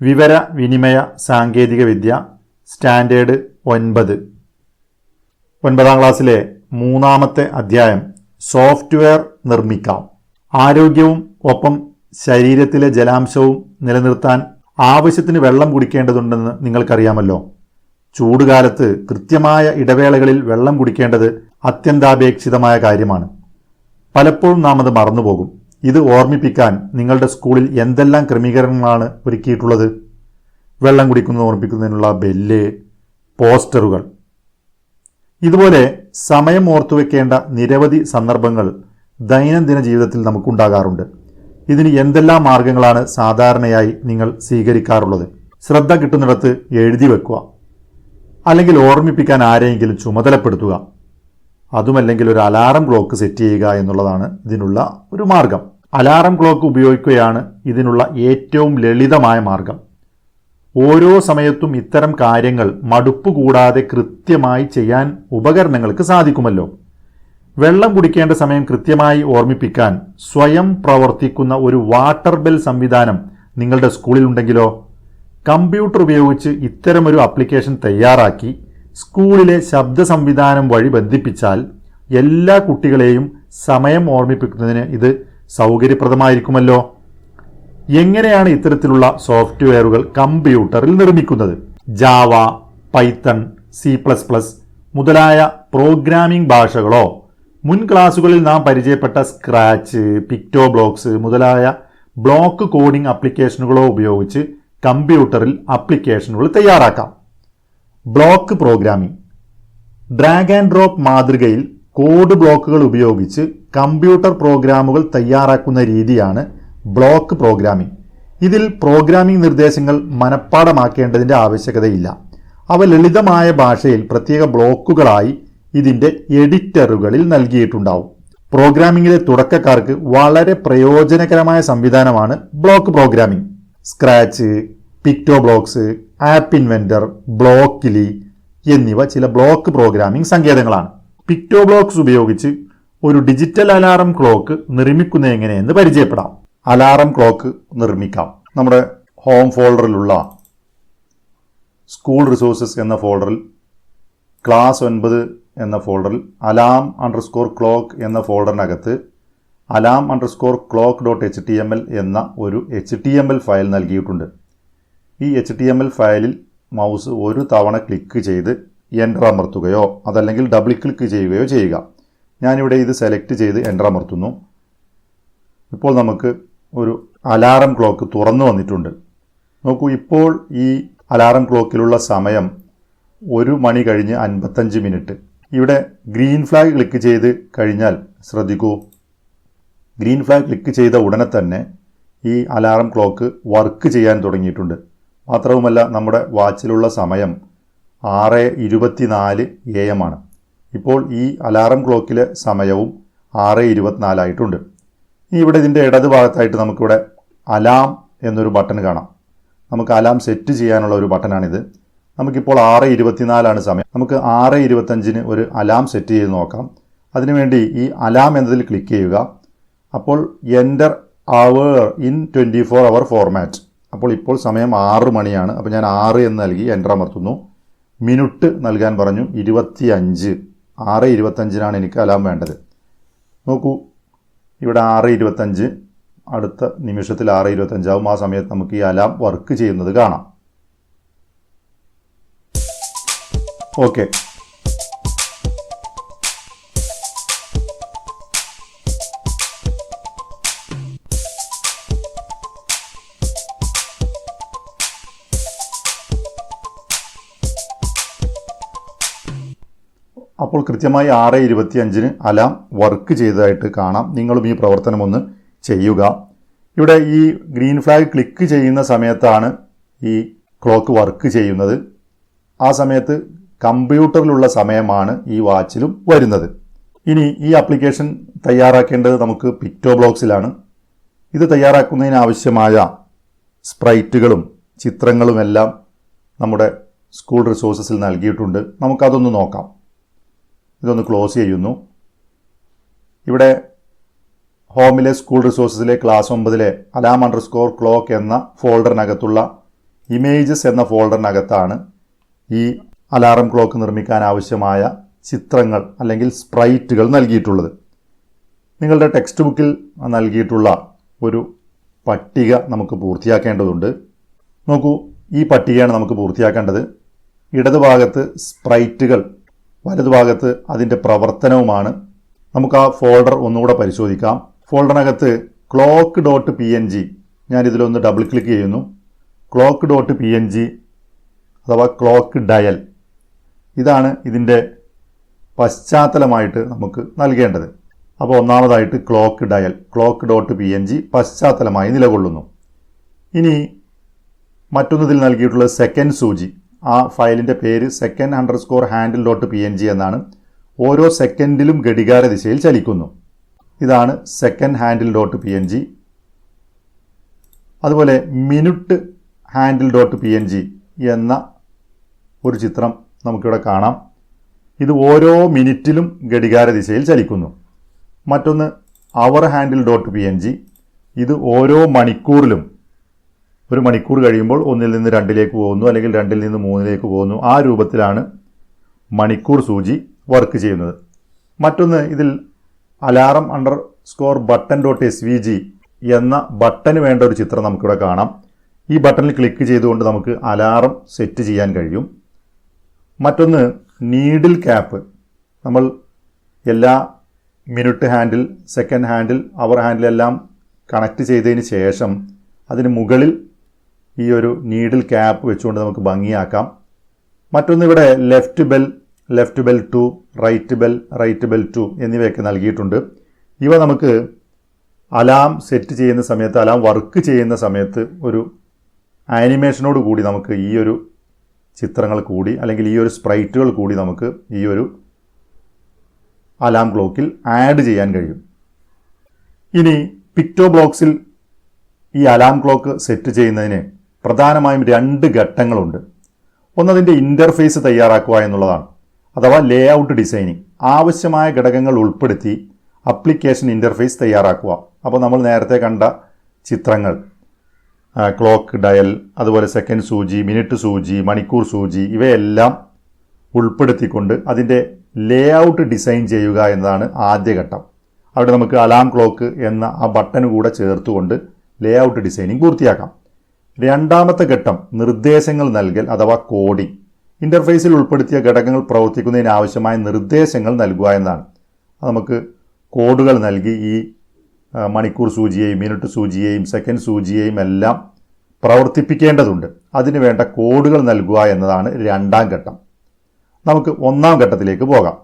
വിവര വിനിമയ സാങ്കേതിക വിദ്യ സ്റ്റാൻഡേർഡ് ഒൻപത്. ഒൻപതാം ക്ലാസ്സിലെ മൂന്നാമത്തെ അധ്യായം സോഫ്റ്റ്വെയർ നിർമ്മിക്കാം. ആരോഗ്യവും ഒപ്പം ശരീരത്തിലെ ജലാംശവും നിലനിർത്താൻ ആവശ്യത്തിന് വെള്ളം കുടിക്കേണ്ടതുണ്ടെന്ന് നിങ്ങൾക്കറിയാമല്ലോ. ചൂടുകാലത്ത് കൃത്യമായ ഇടവേളകളിൽ വെള്ളം കുടിക്കേണ്ടത് അത്യന്താപേക്ഷിതമായ കാര്യമാണ്. പലപ്പോഴും നാം അത് മറന്നുപോകും. ഇത് ഓർമ്മിപ്പിക്കാൻ നിങ്ങളുടെ സ്കൂളിൽ എന്തെല്ലാം ക്രമീകരണങ്ങളാണ് ഒരുക്കിയിട്ടുള്ളത്? വെള്ളം കുടിക്കുന്നത് ഓർമ്മിപ്പിക്കുന്നതിനുള്ള ബെല്ല് പോസ്റ്ററുകൾ. ഇതുപോലെ സമയം ഓർത്തുവെക്കേണ്ട നിരവധി സന്ദർഭങ്ങൾ ദൈനംദിന ജീവിതത്തിൽ നമുക്കുണ്ടാകാറുണ്ട്. ഇതിന് എന്തെല്ലാം മാർഗങ്ങളാണ് സാധാരണയായി നിങ്ങൾ സ്വീകരിക്കാറുള്ളത്? ശ്രദ്ധ കിട്ടുന്നിടത്ത് എഴുതി വെക്കുക. അല്ലെങ്കിൽ ഓർമ്മിപ്പിക്കാൻ ആരെയെങ്കിലും ചുമതലപ്പെടുത്തുക. അതുമല്ലെങ്കിൽ ഒരു അലാറം ക്ലോക്ക് സെറ്റ് ചെയ്യുക എന്നുള്ളതാണ് ഇതിനുള്ള ഒരു മാർഗം. അലാറം ക്ലോക്ക് ഉപയോഗിക്കുകയാണ് ഇതിനുള്ള ഏറ്റവും ലളിതമായ മാർഗം. ഓരോ സമയത്തും ഇത്തരം കാര്യങ്ങൾ മടുപ്പ് കൂടാതെ കൃത്യമായി ചെയ്യാൻ ഉപകരണങ്ങൾക്ക് സാധിക്കുമല്ലോ. വെള്ളം കുടിക്കേണ്ട സമയം കൃത്യമായി ഓർമ്മിപ്പിക്കാൻ സ്വയം പ്രവർത്തിക്കുന്ന ഒരു വാട്ടർ ബെൽ സംവിധാനം നിങ്ങളുടെ സ്കൂളിൽ ഉണ്ടെങ്കിലോ? കമ്പ്യൂട്ടർ ഉപയോഗിച്ച് ഇത്തരമൊരു ആപ്ലിക്കേഷൻ തയ്യാറാക്കി സ്കൂളിലെ ശബ്ദ സംവിധാനം വഴി ബന്ധിപ്പിച്ചാൽ എല്ലാ കുട്ടികളെയും സമയം ഓർമ്മിപ്പിക്കുന്നതിന് ഇത് സൗകര്യപ്രദമായിരിക്കുമല്ലോ. എങ്ങനെയാണ് ഇത്തരത്തിലുള്ള സോഫ്റ്റ്വെയറുകൾ കമ്പ്യൂട്ടറിൽ നിർമ്മിക്കുന്നത്? Java Python C plus plus മുതലായ പ്രോഗ്രാമിംഗ് ഭാഷകളോ? മുൻ ക്ലാസ്സുകളിൽ നാം പരിചയപ്പെട്ട സ്ക്രാച്ച് പിക്ടോ ബ്ലോക്സ് മുതലായ ബ്ലോക്ക് കോഡിംഗ് ആപ്ലിക്കേഷനുകളോ ഉപയോഗിച്ച് കമ്പ്യൂട്ടറിൽ ആപ്ലിക്കേഷനുകൾ തയ്യാറാക്കാം. Block programming. Drag and drop മാതൃകയിൽ കോഡ് ബ്ലോക്കുകൾ ഉപയോഗിച്ച് കമ്പ്യൂട്ടർ പ്രോഗ്രാമുകൾ തയ്യാറാക്കുന്ന രീതിയാണ് ബ്ലോക്ക് പ്രോഗ്രാമിംഗ്. ഇതിൽ പ്രോഗ്രാമിംഗ് നിർദ്ദേശങ്ങൾ മനഃപ്പാടമാക്കേണ്ടതിന്റെ ആവശ്യകതയില്ല. അവ ലളിതമായ ഭാഷയിൽ പ്രത്യേക ബ്ലോക്കുകളായി ഇതിന്റെ എഡിറ്ററുകളിൽ നൽകിയിട്ടുണ്ടാവും. പ്രോഗ്രാമിംഗിലെ തുടക്കക്കാർക്ക് വളരെ പ്രയോജനകരമായ സംവിധാനമാണ് block programming. Scratch PictoBlox App Inventor Blockly എന്നിവ ചില ബ്ലോക്ക് പ്രോഗ്രാമിംഗ് സങ്കേതങ്ങളാണ്. പിക്ടോ ബ്ലോക്സ് ഉപയോഗിച്ച് ഒരു ഡിജിറ്റൽ അലാറം ക്ലോക്ക് നിർമ്മിക്കുന്നത് എങ്ങനെയെന്ന് പരിചയപ്പെടാം. അലാറം ക്ലോക്ക് നിർമ്മിക്കാം. നമ്മുടെ ഹോം ഫോൾഡറിലുള്ള സ്കൂൾ റിസോഴ്സസ് എന്ന ഫോൾഡറിൽ ക്ലാസ് ഒൻപത് എന്ന ഫോൾഡറിൽ അലാം അണ്ടർസ്കോർ ക്ലോക്ക് എന്ന ഫോൾഡറിനകത്ത് alarm underscore clock dot H T M L എന്ന ഒരു H T M L file നൽകിയിട്ടുണ്ട്. ഈ എച്ച് ടി എം എൽ ഫയലിൽ മൗസ് ഒരു തവണ ക്ലിക്ക് ചെയ്ത് എന്റർ അമർത്തുകയോ അതല്ലെങ്കിൽ ഡബിൾ ക്ലിക്ക് ചെയ്യുകയോ ചെയ്യുക. ഞാനിവിടെ ഇത് സെലക്ട് ചെയ്ത് എന്റർ അമർത്തുന്നു. ഇപ്പോൾ നമുക്ക് ഒരു അലാറം ക്ലോക്ക് തുറന്നു വന്നിട്ടുണ്ട്. നോക്കൂ ഇപ്പോൾ ഈ അലാറം ക്ലോക്കിലുള്ള സമയം ഒരു മണി കഴിഞ്ഞ് അൻപത്തഞ്ച് മിനിറ്റ് ഇവിടെ ഗ്രീൻ ഫ്ലാഗ് ക്ലിക്ക് ചെയ്ത് കഴിഞ്ഞാൽ ശ്രദ്ധിക്കൂ ഗ്രീൻ ഫ്ലാഗ് ക്ലിക്ക് ചെയ്ത ഉടനെ തന്നെ ഈ അലാറം ക്ലോക്ക് വർക്ക് ചെയ്യാൻ തുടങ്ങിയിട്ടുണ്ട്. മാത്രവുമല്ല നമ്മുടെ വാച്ചിലുള്ള സമയം ആറ് ഇരുപത്തിനാല് എ എം ആണ്. ഇപ്പോൾ ഈ അലാറം ക്ലോക്കിലെ സമയവും ആറ് ഇരുപത്തിനാലായിട്ടുണ്ട് ഇനി ഇവിടെ ഇതിന്റെ ഇടത് ഭാഗത്തായിട്ട് നമുക്കിവിടെ അലാം എന്നൊരു ബട്ടൺ കാണാം. നമുക്ക് അലാം സെറ്റ് ചെയ്യാനുള്ള ഒരു ബട്ടണാണിത്. നമുക്കിപ്പോൾ ആറ് ഇരുപത്തിനാലാണ് സമയം. നമുക്ക് ആറ് ഇരുപത്തഞ്ചിന് ഒരു അലാം സെറ്റ് ചെയ്ത് നോക്കാം. അതിനുവേണ്ടി ഈ അലാം എന്നതിൽ ക്ലിക്ക് ചെയ്യുക. അപ്പോൾ enter hour in twenty four hour format അപ്പോൾ ഇപ്പോൾ സമയം ആറ് മണിയാണ്. അപ്പോൾ ഞാൻ ആറ് എന്ന് നൽകി എന്റർ അമർത്തുന്നു. മിനിറ്റ് നൽകാൻ പറഞ്ഞു ഇരുപത്തി അഞ്ച് ആറ് ഇരുപത്തഞ്ചിനാണ് എനിക്ക് അലാം വേണ്ടത്. നോക്കൂ ഇവിടെ ആറ് ഇരുപത്തഞ്ച് അടുത്ത നിമിഷത്തിൽ ആറ് ഇരുപത്തഞ്ചാവും ആ സമയത്ത് നമുക്ക് ഈ അലാം വർക്ക് ചെയ്യുന്നത് കാണാം. ഓക്കെ. അപ്പോൾ കൃത്യമായി ആറ് ഇരുപത്തി അഞ്ചിന് അലാം വർക്ക് ചെയ്തതായിട്ട് കാണാം. നിങ്ങളും ഈ പ്രവർത്തനം ഒന്ന് ചെയ്യുക. ഇവിടെ ഈ ഗ്രീൻ ഫ്ലാഗ് ക്ലിക്ക് ചെയ്യുന്ന സമയത്താണ് ഈ ക്ലോക്ക് വർക്ക് ചെയ്യുന്നത്. ആ സമയത്ത് കമ്പ്യൂട്ടറിലുള്ള സമയമാണ് ഈ വാച്ചിലും വരുന്നത്. ഇനി ഈ ആപ്ലിക്കേഷൻ തയ്യാറാക്കേണ്ടത് നമുക്ക് പിറ്റോ ബ്ലോക്സിലാണ്. ഇത് തയ്യാറാക്കുന്നതിന് ആവശ്യമായ സ്പ്രൈറ്റുകളും ചിത്രങ്ങളുമെല്ലാം നമ്മുടെ സ്കൂൾ റിസോഴ്സസിൽ നൽകിയിട്ടുണ്ട്. നമുക്കതൊന്ന് നോക്കാം. ഇതൊന്ന് ക്ലോസ് ചെയ്യുന്നു. ഇവിടെ ഹോമിലെ സ്കൂൾ റിസോഴ്സസിലെ ക്ലാസ് ഒമ്പതിലെ അലാം അണ്ടർ സ്കോർ ക്ലോക്ക് എന്ന ഫോൾഡറിനകത്തുള്ള ഇമേജസ് എന്ന ഫോൾഡറിനകത്താണ് ഈ അലാറം ക്ലോക്ക് നിർമ്മിക്കാൻ ആവശ്യമായ ചിത്രങ്ങൾ അല്ലെങ്കിൽ സ്പ്രൈറ്റുകൾ നൽകിയിട്ടുള്ളത്. നിങ്ങളുടെ ടെക്സ്റ്റ് ബുക്കിൽ നൽകിയിട്ടുള്ള ഒരു പട്ടിക നമുക്ക് പൂർത്തിയാക്കേണ്ടതുണ്ട്. നോക്കൂ ഈ പട്ടികയാണ് നമുക്ക് പൂർത്തിയാക്കേണ്ടത്. ഇടതുഭാഗത്ത് സ്പ്രൈറ്റുകൾ വലതുഭാഗത്ത് അതിന്റെ പ്രവർത്തനവുമാണ്. നമുക്ക് ആ ഫോൾഡർ ഒന്നുകൂടെ പരിശോധിക്കാം. ഫോൾഡറിനകത്ത് clock dot P N G ഞാൻ ഇതിലൊന്ന് ഡബിൾ ക്ലിക്ക് ചെയ്യുന്നു. Clock dot P N G അഥവാ ക്ലോക്ക് ഡയൽ ഇതാണ് ഇതിന്റെ പശ്ചാത്തലമായിട്ട് നമുക്ക് നൽകേണ്ടത്. അപ്പോൾ ഒന്നാമതായിട്ട് clock dial clock dot P N G പശ്ചാത്തലമായി നിലകൊള്ളുന്നു. ഇനി മറ്റൊന്നതിൽ നൽകിയിട്ടുള്ള സെക്കൻഡ് സൂചി. ആ ഫയലിന്റെ പേര് second underscore handle dot P N G എന്നാണ്. ഓരോ സെക്കൻഡിലും ഘടികാര ദിശയിൽ ചലിക്കുന്നു. ഇതാണ് second handle dot P N G അതുപോലെ minute handle dot P N G എന്ന ഒരു ചിത്രം നമുക്കിവിടെ കാണാം. ഇത് ഓരോ മിനിറ്റിലും ഘടികാര ദിശയിൽ ചലിക്കുന്നു. മറ്റൊന്ന് hour handle dot P N G ഇത് ഓരോ മണിക്കൂറിലും ഒരു മണിക്കൂർ കഴിയുമ്പോൾ ഒന്നിൽ നിന്ന് രണ്ടിലേക്ക് പോകുന്നു അല്ലെങ്കിൽ രണ്ടിൽ നിന്ന് മൂന്നിലേക്ക് പോകുന്നു. ആ രൂപത്തിലാണ് മണിക്കൂർ സൂചി വർക്ക് ചെയ്യുന്നത്. മറ്റൊന്ന് ഇതിൽ alarm underscore button dot S V G എന്ന ബട്ടന് വേണ്ട ഒരു ചിത്രം നമുക്കിവിടെ കാണാം. ഈ ബട്ടണിൽ ക്ലിക്ക് ചെയ്തുകൊണ്ട് നമുക്ക് അലാറം സെറ്റ് ചെയ്യാൻ കഴിയും. മറ്റൊന്ന് നീഡിൽ ക്യാപ്പ് നമ്മൾ എല്ലാ minute handle second handle hour ഹാൻഡിലെല്ലാം connect ചെയ്തതിന് ശേഷം അതിന് മുകളിൽ ഈ ഒരു നീഡിൽ ക്യാപ്പ് വെച്ചുകൊണ്ട് നമുക്ക് ഭംഗിയാക്കാം. മറ്റൊന്ന് ഇവിടെ left bell left bell two right bell right bell two എന്നിവയൊക്കെ നൽകിയിട്ടുണ്ട്. ഇവ നമുക്ക് അലാം സെറ്റ് ചെയ്യുന്ന സമയത്ത് അലാം വർക്ക് ചെയ്യുന്ന സമയത്ത് ഒരു ആനിമേഷനോട് കൂടി നമുക്ക് ഈ ഒരു ചിത്രങ്ങൾ കൂടി അല്ലെങ്കിൽ ഈ ഒരു സ്പ്രൈറ്റുകൾ കൂടി നമുക്ക് ഈ ഒരു അലാം ക്ലോക്കിൽ ആഡ് ചെയ്യാൻ കഴിയും. ഇനി പിക്ടോ ബ്ലോക്സിൽ ഈ അലാം ക്ലോക്ക് സെറ്റ് ചെയ്യുന്നതിന് പ്രധാനമായും രണ്ട് ഘട്ടങ്ങളുണ്ട്. ഒന്നതിന്റെ ഇന്റർഫേസ് തയ്യാറാക്കുക എന്നുള്ളതാണ്. അഥവാ ലേ ഔട്ട് ഡിസൈനിങ് ആവശ്യമായ ഘടകങ്ങൾ ഉൾപ്പെടുത്തി അപ്ലിക്കേഷൻ ഇന്റർഫേസ് തയ്യാറാക്കുക. അപ്പോൾ നമ്മൾ നേരത്തെ കണ്ട ചിത്രങ്ങൾ. ക്ലോക്ക് ഡയൽ അതുപോലെ സെക്കൻഡ് സൂചി മിനിറ്റ് സൂചി മണിക്കൂർ സൂചി ഇവയെല്ലാം ഉൾപ്പെടുത്തിക്കൊണ്ട് അതിന്റെ ലേ ഔട്ട് ഡിസൈൻ ചെയ്യുക എന്നതാണ് ആദ്യ ഘട്ടം. അവിടെ നമുക്ക് അലാം ക്ലോക്ക് എന്ന ആ ബട്ടൺ കൂടെ ചേർത്തുകൊണ്ട് ലേ ഔട്ട് ഡിസൈനിങ് പൂർത്തിയാക്കാം. രണ്ടാമത്തെ ഘട്ടം നിർദ്ദേശങ്ങൾ നൽകൽ അഥവാ കോഡിംഗ് ഇന്റർഫേസിൽ ഉൾപ്പെടുത്തിയ ഘടകങ്ങൾ പ്രവർത്തിക്കുന്നതിന് ആവശ്യമായ നിർദ്ദേശങ്ങൾ നൽകുക എന്നാണ് നമുക്ക് കോഡുകൾ നൽകി ഈ മണിക്കൂർ സൂചിയെയും മിനിറ്റ് സൂചിയെയും സെക്കൻഡ് സൂചിയെയും എല്ലാം പ്രവർത്തിപ്പിക്കേണ്ടതുണ്ട്. അതിന് വേണ്ട കോഡുകൾ നൽകുക എന്നതാണ് രണ്ടാം ഘട്ടം. നമുക്ക് ഒന്നാം ഘട്ടത്തിലേക്ക് പോകാം.